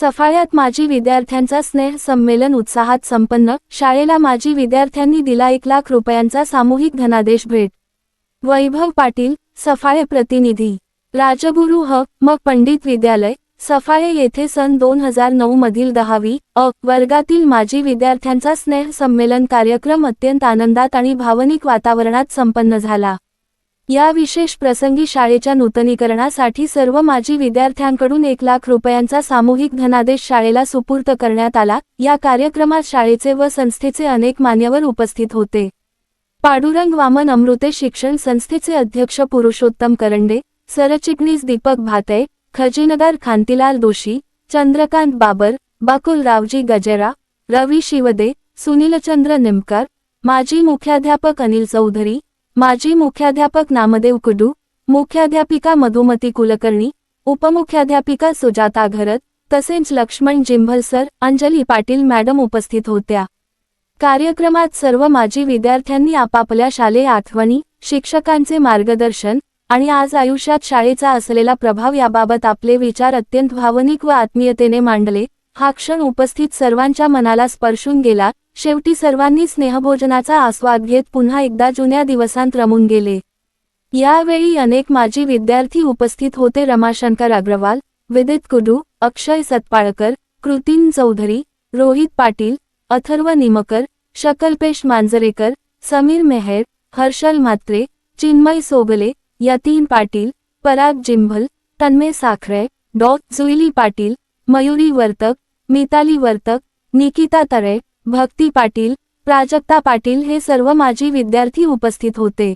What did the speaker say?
सफाळ्यात माजी विद्यार्थ्यांचा स्नेह संमेलन उत्साहात संपन्न. शाळेला माजी विद्यार्थ्यांनी दिला एक लाख रुपयांचा सामूहिक धनादेश भेट. वैभव पाटील सफाळे प्रतिनिधी. राजगुरू ह म पंडित विद्यालय. सफाळे येथे सन दोन हजार नऊ मधील दहावी अ वर्गातील माजी विद्यार्थ्यांचा स्नेह संमेलन कार्यक्रम अत्यंत आनंदात आणि भावनिक वातावरणात संपन्न झाला. या विशेष प्रसंगी शाळेच्या नूतनीकरणासाठी सर्व माजी विद्यार्थ्यांकडून एक लाख रुपयांचा सामूहिक धनादेश शाळेला सुपूर्त करण्यात आला. या कार्यक्रमात शाळेचे व संस्थेचे अनेक मान्यवर उपस्थित होते. पाडुरंग वामन अमृते शिक्षण संस्थेचे अध्यक्ष पुरुषोत्तम करंडे सरचिटणीस दीपक भाते खजिनदार खांतीलाल दोशी चंद्रकांत बाबर बाकुल रावजी गजेरा रवी शिवदे सुनीलचंद्र निमकर माजी मुख्याध्यापक अनिल चौधरी माजी मुख्याध्यापक नामदेव कुडू मुख्याध्यापिका मधुमती कुलकर्णी उपमुख्याध्यापिका सुजाता घरत तसेच लक्ष्मण जिंभल सर अंजली पाटील मॅडम उपस्थित होत्या. कार्यक्रमात सर्व माजी विद्यार्थ्यांनी आपापल्या शालेय आठवणी शिक्षकांचे मार्गदर्शन आणि आज आयुष्यात शाळेचा असलेला प्रभाव याबाबत आपले विचार अत्यंत भावनिक व आत्मीयतेने मांडले हा क्षण उपस्थित सर्वांच्या मनाला स्पर्शून गेला. शेवटी सर्वांनी स्नेहभोजनाचा आस्वाद घेत पुन्हा एकदा जुन्या दिवसांत रमून गेले. यावेळी अनेक माजी विद्यार्थी उपस्थित होते. रमाशंकर अग्रवाल विदित कुडू अक्षय सतपाळकर कृतीन चौधरी रोहित पाटील अथर्व निमकर शकल्पेश मांजरेकर समीर मेहर हर्षल म्हात्रे चिन्मय सोगले यतीन पाटील पराग जिंभल तन्मे साखरे डॉ. जुईली पाटील मयुरी वर्तक मिताली वर्तक निकिता तरे भक्ती पाटील प्राजक्ता पाटील हे सर्व माजी विद्यार्थी उपस्थित होते.